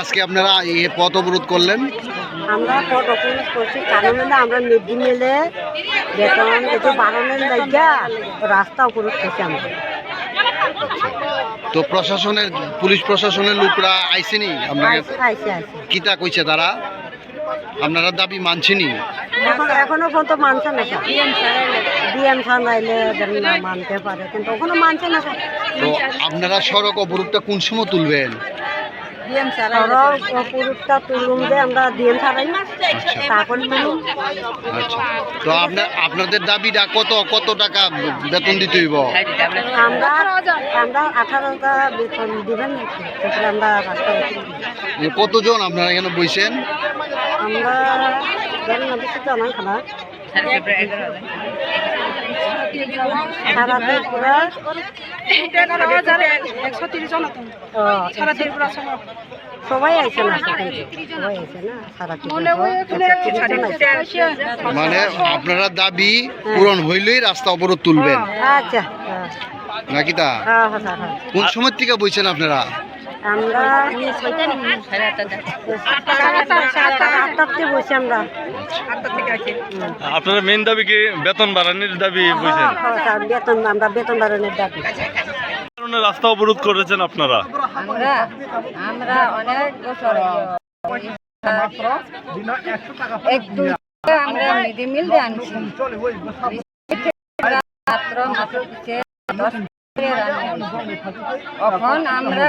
আজকে আপনারা এই পথ অবরোধ করলেন? আমরা পথ অপরাধ করছি কারণ হলো আমরা মিড ডে মিলে বেতন কিছু বাড়ানোর লাগিয়া রাস্তা অবরোধ করছি আমরা। তো প্রশাসনের পুলিশ প্রশাসনের লোকরা আইসেনি আপনাকে? কিতা কইছে তারা? আপনারা দাবি মানছেনি? এখন এখনও পর্যন্ত মানছে না ডিএম সান আইলে মানতে পারে কিন্তু এখনও মানছে না তো আপনারা সড়ক অবরোধটা কোন সময় তুলবেন? সড়ক পুরুষটা তুলুম যে আমরা ডিএম ছাড়াই না তারপর আচ্ছা। তো আপনার আপনাদের দাবিটা কত কত টাকা বেতন দিতে হইব? আমরা আমরা আঠারো হাজার বেতন দিবেন তারপরে আমরা রাস্তায় কতজন আপনারা এখানে বইছেন আমরা ধরেন না বেশি জানা খানা সারা ত্রিপুরা সবাই আইছে না? সবাই আইছে না? সারা মানে আপনারা দাবি পূরণ হইলেই রাস্তা অবরোধ তুলবেন। আচ্ছা হ্যাঁ, নাকি তা? হ্যাঁ, হ্যাঁ, হ্যাঁ, হ্যাঁ। কোন সময় থেকে বইছেন আপনারা? আমরা সাড়ে আটটাতে বসি আমরা। আপনারা মেন দাবি কি বেতন বাড়ানোর দাবি বুঝছেন হ্যাঁ, স্যার, বেতন আমরা বেতন বাড়ানোর দাবি। কারণে রাস্তা অবরোধ করেছেন আপনারা? আমরা অনেক বছর এক আমরা মিড ডে মিল আনছি। মাত্র মাত্র এখন আমরা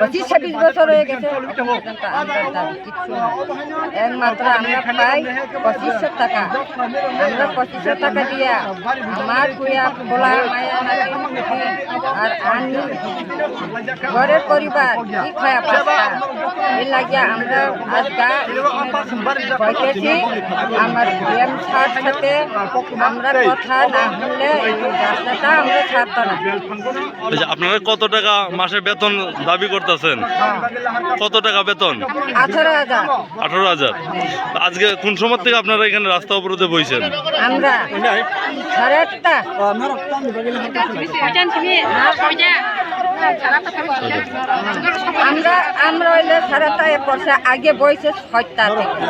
পঁচিশ ছাব্বিশ বছর হয়ে আমরা পাই পঁচিশশো টাকা। আমরা পঁচিশশো টাকা দিয়া আমার কুয়া মায়া, আর আমি ঘরের পরিবার, কি খায়া লাগিয়া আমরা আজকা বলতেছি আমার সাথে আমরা কথা না আপনারা কত টাকা মাসে বেতন দাবি করতেছেন? কত টাকা বেতন? আঠারো হাজার। আজকে কোন সময় থেকে আপনারা এখানে রাস্তা অবরোধে বইছেন? আমরা আমরা হইলে আটটা পয়সা আগে বইছে ছয়টা থেকে।